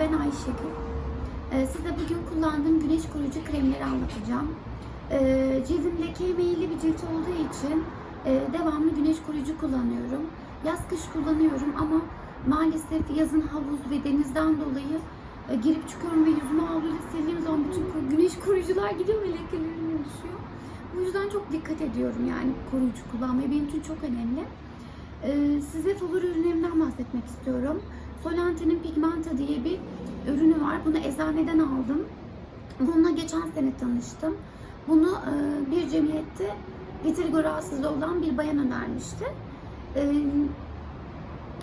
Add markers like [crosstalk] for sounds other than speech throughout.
ben Ayşegül. Ee, size bugün kullandığım güneş koruyucu kremleri anlatacağım. Ee, cildim leke meyilli bir cilt olduğu için e, devamlı güneş koruyucu kullanıyorum. Yaz kış kullanıyorum ama maalesef yazın havuz ve denizden dolayı e, girip çıkıyorum ve yüzümü havluyla sildiğim zaman bütün güneş koruyucular gidiyor ve lekelerim oluşuyor. Bu yüzden çok dikkat ediyorum yani koruyucu kullanmayı. Benim için çok önemli. Ee, size favori ürünlerimden bahsetmek istiyorum. Solante'nin Pigmenta diye bir ürünü var. Bunu eczaneden aldım. Bununla geçen sene tanıştım. Bunu e, bir cemiyette vitiligo rahatsızlığı olan bir bayan önermişti. E,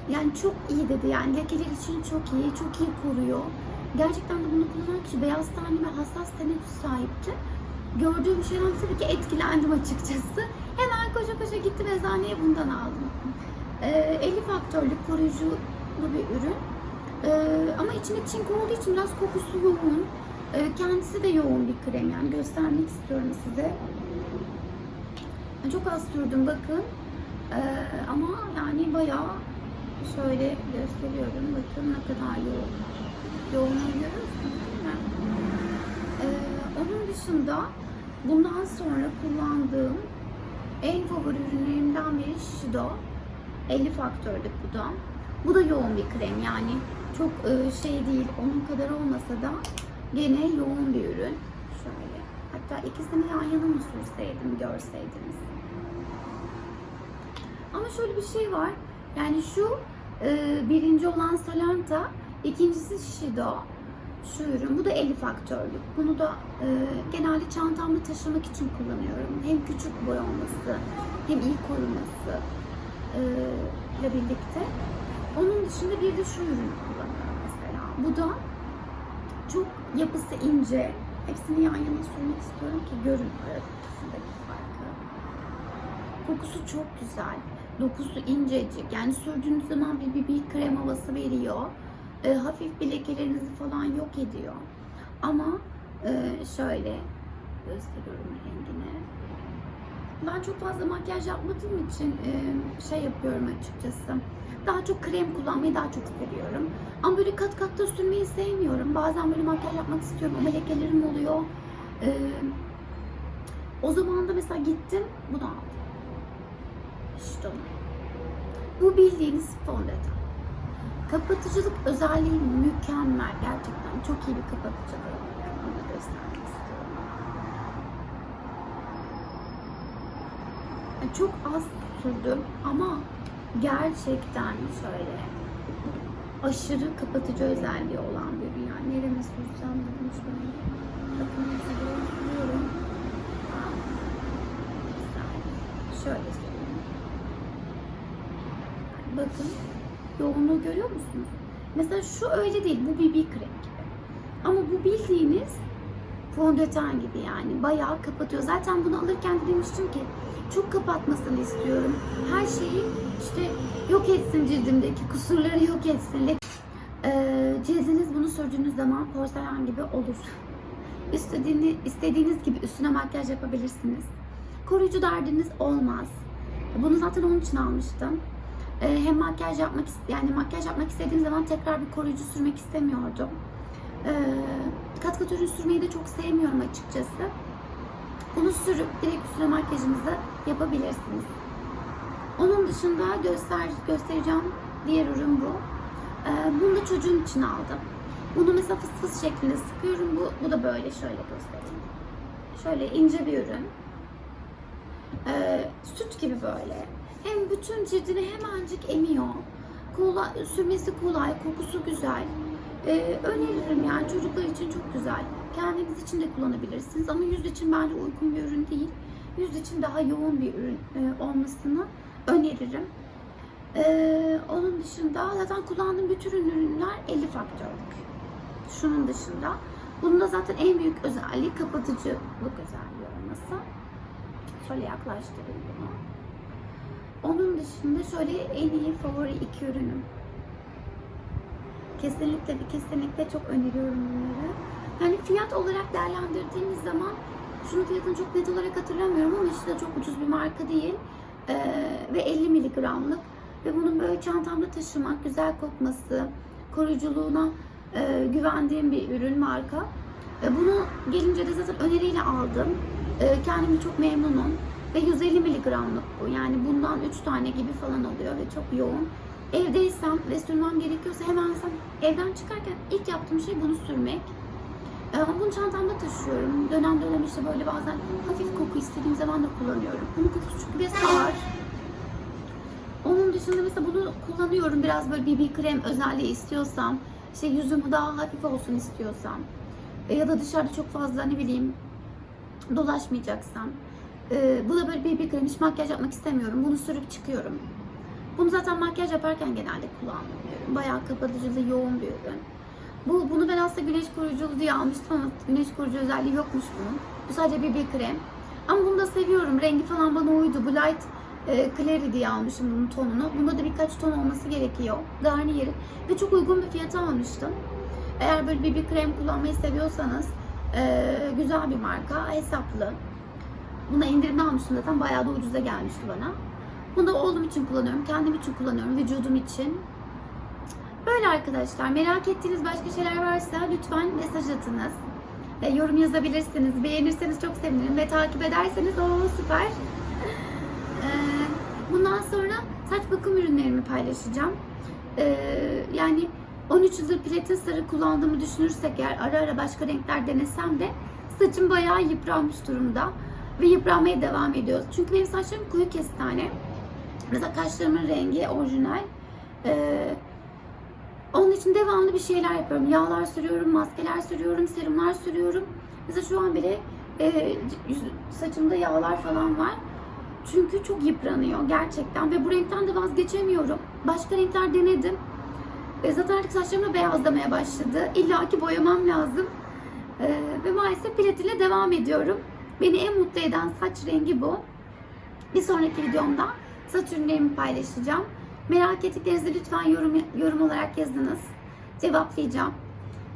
yani çok iyi dedi yani lekeler için çok iyi, çok iyi koruyor. Gerçekten de bunu kullanan kişi beyaz tenli ve hassas tene sahipti. Gördüğüm şeyden tabii ki etkilendim açıkçası. Hemen koşa koşa gittim eczaneye bundan aldım. E, 50 faktörlük koruyuculu bir ürün. Ee, ama içinde çinko olduğu için biraz kokusu yoğun. Ee, kendisi de yoğun bir krem yani göstermek istiyorum size. Çok az sürdüm bakın. Ee, ama yani bayağı şöyle gösteriyorum. Bakın ne kadar yoğun. Yoğunluğu görüyorsunuz? Ee, onun dışında bundan sonra kullandığım en favori ürünlerimden biri Shiseido. 50 faktörlük bu da. Bu da yoğun bir krem yani çok e, şey değil onun kadar olmasa da gene yoğun bir ürün. Şöyle. Hatta ikisini yan yana mı sürseydim görseydiniz. Ama şöyle bir şey var. Yani şu e, birinci olan Salanta, ikincisi Shiseido. Şu ürün. Bu da 50 faktörlük. Bunu da e, genelde çantamda taşımak için kullanıyorum. Hem küçük boy olması hem iyi koruması ile birlikte. Onun dışında bir de şu ürünü kullanıyorum mesela. Bu da çok yapısı ince. Hepsini yan yana sürmek istiyorum ki görün arasındaki farkı. Kokusu çok güzel. Dokusu incecik. Yani sürdüğünüz zaman bir BB krem havası veriyor. E, hafif bir lekelerinizi falan yok ediyor. Ama e, şöyle gösteriyorum rengini. Ben çok fazla makyaj yapmadığım için e, şey yapıyorum açıkçası. Daha çok krem kullanmayı daha çok seviyorum. Ama böyle kat kat da sürmeyi sevmiyorum. Bazen böyle makyaj yapmak istiyorum ama lekelerim oluyor. E, o zaman da mesela gittim bunu aldım. İşte onu. Bu bildiğiniz fondöten. Kapatıcılık özelliği mükemmel. Gerçekten çok iyi bir kapatıcılığı. Onu da göstermek istiyorum. Çok az sürdüm ama gerçekten şöyle aşırı kapatıcı özelliği olan bir ürün. Yani nereme sürsem dedim şöyle. Bakın sürüyorum. Şöyle sürüyorum. Bakın yoğunluğu görüyor musunuz? Mesela şu öyle değil. Bu BB krem gibi. Ama bu bildiğiniz fondöten gibi yani. Bayağı kapatıyor. Zaten bunu alırken de demiştim ki çok kapatmasını istiyorum. Her şeyi işte yok etsin cildimdeki kusurları yok etsin. Ee, cildiniz bunu sürdüğünüz zaman porselen gibi olur. [laughs] İstediğini, istediğiniz gibi üstüne makyaj yapabilirsiniz. Koruyucu derdiniz olmaz. Bunu zaten onun için almıştım. Ee, hem makyaj yapmak yani makyaj yapmak istediğim zaman tekrar bir koruyucu sürmek istemiyordum. Ee, kat kat ürün sürmeyi de çok sevmiyorum açıkçası. Bunu sürüp direkt üstüne makyajınızı yapabilirsiniz. Onun dışında göster göstereceğim diğer ürün bu. Ee, bunu da çocuğum için aldım. Bunu mesela fıs fıs şeklinde sıkıyorum. Bu, bu da böyle şöyle göstereyim. Şöyle ince bir ürün. Ee, süt gibi böyle. Hem bütün cildini hemencik emiyor. Kolay, sürmesi kolay, kokusu güzel. Ee, öneririm yani çocuklar için çok güzel. Kendiniz için de kullanabilirsiniz ama yüz için bence uygun bir ürün değil. Yüz için daha yoğun bir ürün e, olmasını öneririm. Ee, onun dışında zaten kullandığım bütün ürünler 50 faktörlük. Şunun dışında. Bunun da zaten en büyük özelliği kapatıcılık özelliği olması. Şöyle yaklaştırayım bunu. Onun dışında şöyle en iyi favori iki ürünüm. Kesinlikle ve kesinlikle çok öneriyorum bunları. Yani fiyat olarak değerlendirdiğimiz zaman şunun fiyatını çok net olarak hatırlamıyorum ama işte çok ucuz bir marka değil. Ee, ve 50 miligramlık ve bunun böyle çantamda taşımak, güzel kokması, koruyuculuğuna E, güvendiğim bir ürün marka. E, bunu gelince de zaten öneriyle aldım. E, kendimi çok memnunum. Ve 150 miligramlık bu. Yani bundan 3 tane gibi falan oluyor ve çok yoğun. Evdeysem ve sürmem gerekiyorsa hemen evden çıkarken ilk yaptığım şey bunu sürmek. Ee, bunu çantamda taşıyorum. Dönem dönem işte böyle bazen hafif koku istediğim zaman da kullanıyorum. Bunun kokusu çünkü biraz ağır. Onun dışında mesela bunu kullanıyorum biraz böyle BB krem özelliği istiyorsam. işte yüzüm daha hafif olsun istiyorsam. E, ya da dışarıda çok fazla ne bileyim dolaşmayacaksam. E, bu da böyle BB krem hiç makyaj yapmak istemiyorum. Bunu sürüp çıkıyorum. Bunu zaten makyaj yaparken genelde kullanmıyorum. Bayağı kapatıcılı yoğun bir ürün. Bu, bunu ben aslında güneş koruyuculu diye almıştım ama güneş koruyucu özelliği yokmuş bunun. Bu sadece BB krem. Ama bunu da seviyorum. Rengi falan bana uydu. Bu light e, Clary diye almışım bunun tonunu. Bunda da birkaç ton olması gerekiyor. Garnier'in. Ve çok uygun bir fiyata almıştım. Eğer böyle BB krem kullanmayı seviyorsanız e, güzel bir marka. Hesaplı. Buna indirimde almıştım zaten. Bayağı da ucuza gelmişti bana. Bunu da oğlum için kullanıyorum. Kendim için kullanıyorum. Vücudum için. Böyle arkadaşlar. Merak ettiğiniz başka şeyler varsa lütfen mesaj atınız. E, yorum yazabilirsiniz. Beğenirseniz çok sevinirim. Ve takip ederseniz o süper. E, bundan sonra saç bakım ürünlerimi paylaşacağım. E, yani 13 yıldır platin sarı kullandığımı düşünürsek eğer ara ara başka renkler denesem de saçım bayağı yıpranmış durumda. Ve yıpranmaya devam ediyor. Çünkü benim saçlarım koyu kestane. Mesela kaşlarımın rengi orijinal. Ee, onun için devamlı bir şeyler yapıyorum. Yağlar sürüyorum, maskeler sürüyorum, serumlar sürüyorum. Mesela şu an bile e, saçımda yağlar falan var. Çünkü çok yıpranıyor gerçekten ve bu renkten de vazgeçemiyorum. Başka renkler denedim. E, zaten artık saçlarım da beyazlamaya başladı. İlla ki boyamam lazım. E, ve maalesef platine devam ediyorum. Beni en mutlu eden saç rengi bu. Bir sonraki videomda saç ürünlerimi paylaşacağım. Merak ettiklerinizi lütfen yorum, yorum olarak yazınız. Cevaplayacağım.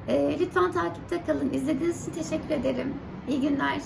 Ee, lütfen takipte kalın. İzlediğiniz için teşekkür ederim. İyi günler.